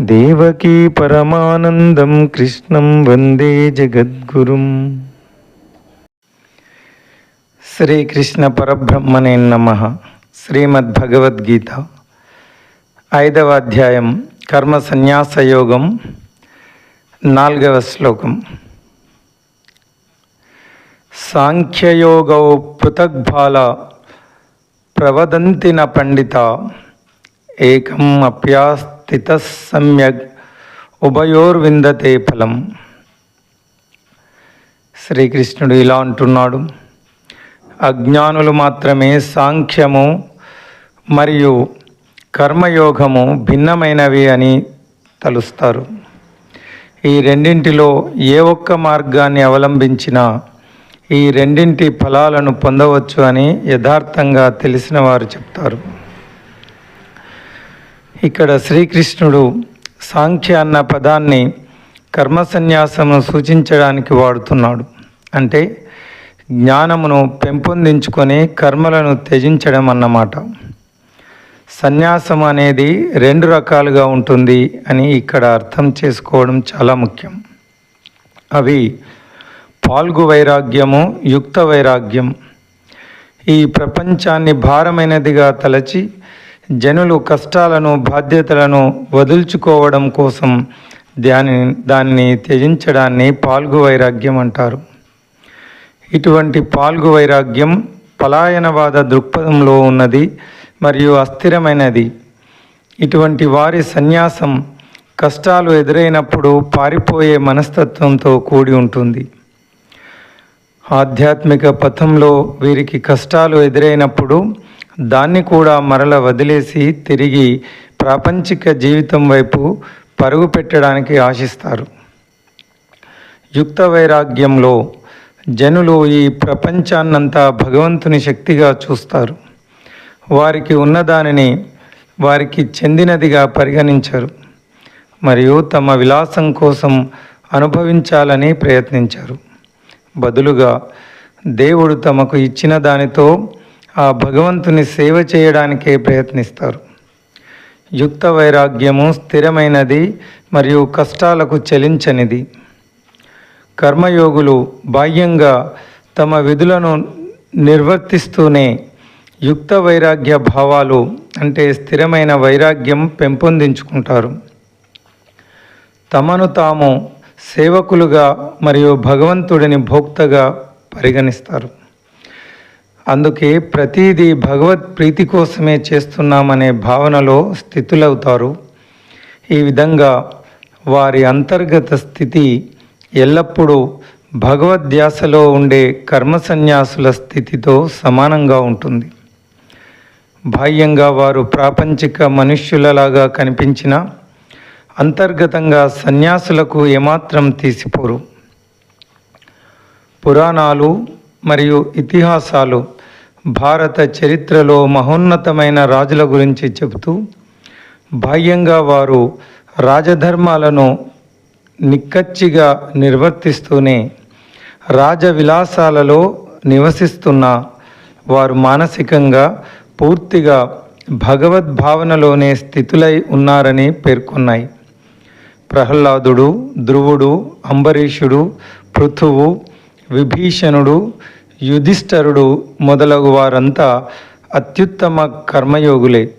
దేవకీ పరమానందం కృష్ణం వందే జగద్గురుం. శ్రీకృష్ణ పరబ్రహ్మణే నమ. శ్రీమద్భగవద్గీత ఐదవ అధ్యాయం కర్మ సన్యాస యోగం నాలుగవ శ్లోకం. సాంఖ్యయోగౌ పృథగ్బాల ప్రవదంతిన పండిత ఏకం అప్యాస్త స్థిత సమ్యగ్. ఉభయోర్విందతే ఫలం. శ్రీకృష్ణుడు ఇలా అంటున్నాడు. అజ్ఞానులు మాత్రమే సాంఖ్యము మరియు కర్మయోగము భిన్నమైనవి అని తలుస్తారు. ఈ రెండింటిలో ఏ ఒక్క మార్గాన్ని అవలంబించినా ఈ రెండింటి ఫలాలను పొందవచ్చు అని యథార్థంగా తెలిసిన వారు చెప్తారు. ఇక్కడ శ్రీకృష్ణుడు సాంఖ్య అన్న పదాన్ని కర్మ సన్యాసమును సూచించడానికి వాడుతున్నాడు. అంటే జ్ఞానమును పెంపొందించుకొని కర్మలను త్యజించడం అన్నమాట. సన్యాసం అనేది రెండు రకాలుగా ఉంటుంది అని ఇక్కడ అర్థం చేసుకోవడం చాలా ముఖ్యం. అవి పాల్గు వైరాగ్యము యుక్త వైరాగ్యం. ఈ ప్రపంచాన్ని భారమైనదిగా తలచి జనులు కష్టాలను బాధ్యతలను వదుల్చుకోవడం కోసం దాని దాన్ని త్యజించడాన్ని పాల్గు వైరాగ్యం అంటారు. ఇటువంటి పాల్గు వైరాగ్యం పలాయనవాద దృక్పథంలో ఉన్నది మరియు అస్థిరమైనది. ఇటువంటి వారి సన్యాసం కష్టాలు ఎదురైనప్పుడు పారిపోయే మనస్తత్వంతో కూడి ఉంటుంది. ఆధ్యాత్మిక పథంలో వీరికి కష్టాలు ఎదురైనప్పుడు దాన్ని కూడా మరల వదిలేసి తిరిగి ప్రాపంచిక జీవితం వైపు పరుగు పెట్టడానికి ఆశిస్తారు. యుక్త వైరాగ్యంలో జనులు ఈ ప్రపంచాన్నంతా భగవంతుని శక్తిగా చూస్తారు. వారికి ఉన్నదానిని వారికి చెందినదిగా పరిగణించరు. మరియు తమ విలాసం కోసం అనుభవించాలని ప్రయత్నించారు. బదులుగా దేవుడు తమకు ఇచ్చిన దానితో ఆ భగవంతుని సేవ చేయడానికే ప్రయత్నిస్తారు. యుక్త వైరాగ్యము స్థిరమైనది మరియు కష్టాలకు చలించనిది. కర్మయోగులు బాహ్యంగా తమ విధులను నిర్వర్తిస్తూనే యుక్త వైరాగ్య భావాలు అంటే స్థిరమైన వైరాగ్యం పెంపొందించుకుంటారు. తమను తాము సేవకులుగా మరియు భగవంతుడిని భోక్తగా పరిగణిస్తారు. అందుకే ప్రతిదీ భగవత్ ప్రీతి కోసమే చేస్తున్నామనే భావనలో స్థితులవుతారు. ఈ విధంగా వారి అంతర్గత స్థితి ఎల్లప్పుడూ భగవద్ధ్యాసలో ఉండే కర్మ సన్యాసుల స్థితితో సమానంగా ఉంటుంది. బాహ్యంగా వారు ప్రాపంచిక మనుష్యులలాగా కనిపించిన అంతర్గతంగా సన్యాసులకు ఏమాత్రం తీసిపోరు. పురాణాలు మరియు ఇతిహాసాలు భారత చరిత్రలో మహోన్నతమైన రాజుల గురించి చెబుతూ బాహ్యంగా వారు రాజధర్మాలను నిక్కచ్చిగా నిర్వర్తిస్తూనే రాజవిలాసాలలో నివసిస్తున్న వారు మానసికంగా పూర్తిగా భగవద్భావనలోనే స్థితులై ఉన్నారని పేర్కొన్నాయి. ప్రహ్లాదుడు ధ్రువుడు అంబరీషుడు పృథువు విభీషణుడు యుధిష్ఠరుడు మొదలగు వారంతా అత్యుత్తమ కర్మయోగులే.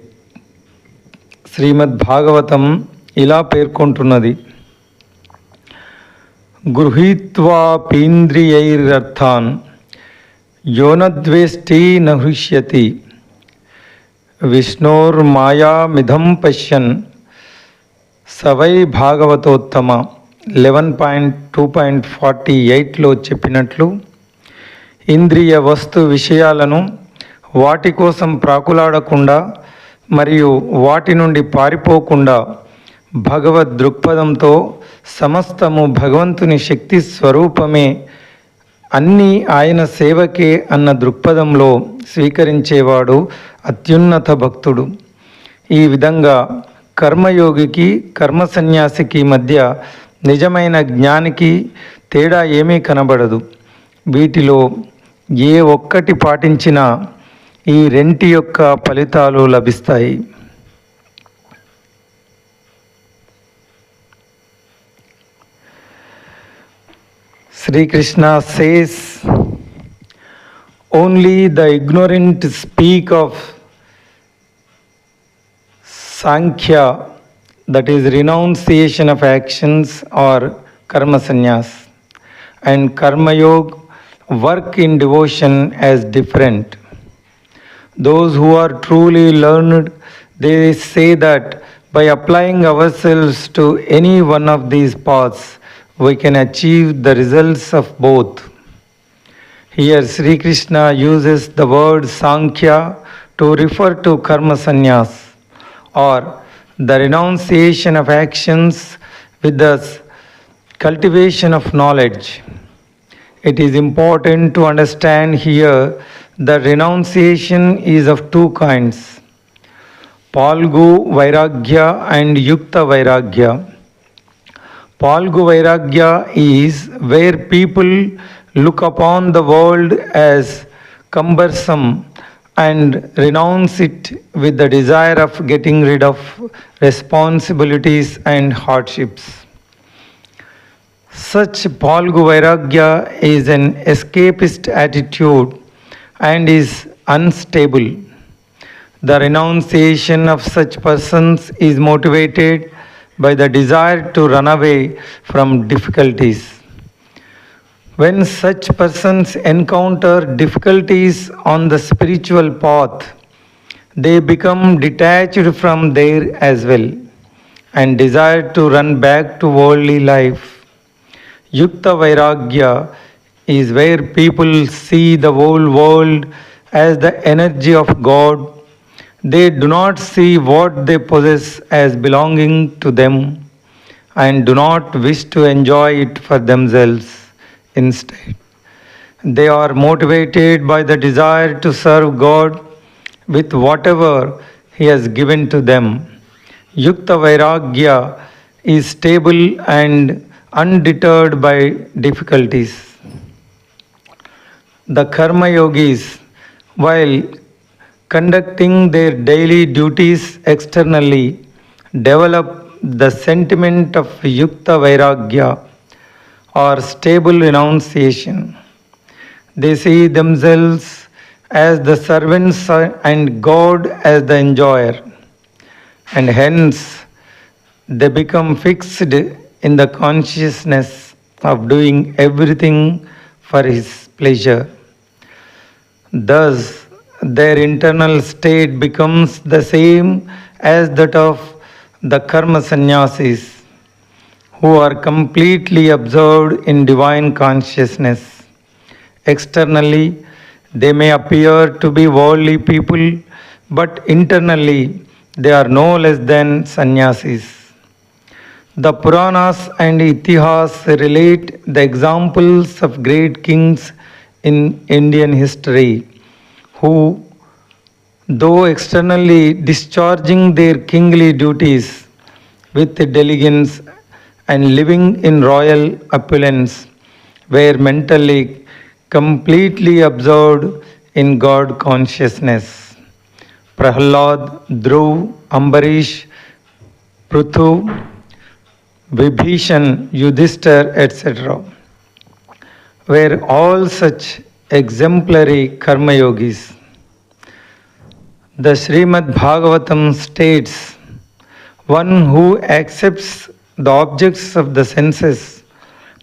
శ్రీమద్ భాగవతం ఇలా పేర్కొంటున్నది. గృహీత్వాపీంద్రియైరర్థాన్ యోనద్వేష్టి నహృష్యతి విష్ణోర్మాయామిధం పశ్యన్ సవై భాగవతోత్తమ eleven point two point forty ఎయిట్లో చెప్పినట్లు ఇంద్రియ వస్తు విషయాలను వాటి కోసం ప్రాకులాడకుండా మరియు వాటి నుండి పారిపోకుండా భగవద్ దృక్పథంతో సమస్తము భగవంతుని శక్తి స్వరూపమే అన్నీ ఆయన సేవకే అన్న దృక్పథంలో స్వీకరించేవాడు అత్యున్నత భక్తుడు. ఈ విధంగా కర్మయోగికి కర్మ సన్యాసికి మధ్య నిజమైన జ్ఞానికి తేడా ఏమీ కనబడదు. వీటిలో ఏ ఒక్కటి పాటించినా ఈ రెంటి యొక్క ఫలితాలు లభిస్తాయి. Sri Krishna says only the ignorant speak of Sankhya that is renunciation of actions or karma sanyas and Karma Yog work in devotion as different. Those who are truly learned, they say that by applying ourselves to any one of these paths, we can achieve the results of both. Here Sri Krishna uses the word Sankhya to refer to karma sannyas or the renunciation of actions with the cultivation of knowledge. It is important to understand here that renunciation is of two kinds Palgu Vairagya and Yukta Vairagya. Palgu Vairagya is where people look upon the world as cumbersome and renounce it with the desire of getting rid of responsibilities and hardships. Such Palgu Vairagya is an escapist attitude and is unstable. The renunciation of such persons is motivated by the desire to run away from difficulties. When such persons encounter difficulties on the spiritual path, they become detached from there as well and desire to run back to worldly life. Yukta Vairagya is where people see the whole world as the energy of God. They do not see what they possess as belonging to them and do not wish to enjoy it for themselves. Instead, they are motivated by the desire to serve God with whatever He has given to them. Yukta Vairagya is stable and undeterred by difficulties. The Karma Yogis, while conducting their daily duties externally, develop the sentiment of Yukta Vairagya or stable renunciation. They see themselves as the servants and God as the enjoyer, and hence they become fixed in the consciousness of doing everything for His pleasure. Thus, their internal state becomes the same as that of the karma sannyasis who are completely absorbed in divine consciousness. Externally, they may appear to be worldly people, but internally, they are no less than sannyasis. The Puranas and Itihas relate the examples of great kings in Indian history who, though externally discharging their kingly duties with diligence and living in royal opulence, were mentally completely absorbed in God consciousness. Prahlad, Dhruv, Ambarish, Prithu, Vibhishan, Yudhishthir, etc. were all such exemplary karma yogis. The Srimad Bhagavatam states one who accepts the objects of the senses,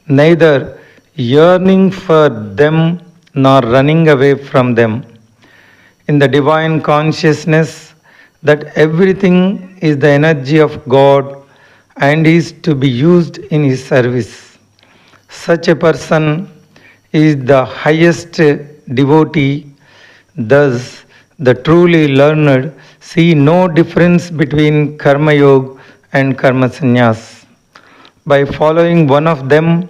neither yearning for them nor running away from them. In the divine consciousness that everything is the energy of God and is to be used in His service. Such a person is the highest devotee. Thus, the truly learned see no difference between Karma Yoga and Karma Sannyas. By following one of them,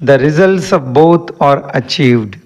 the results of both are achieved.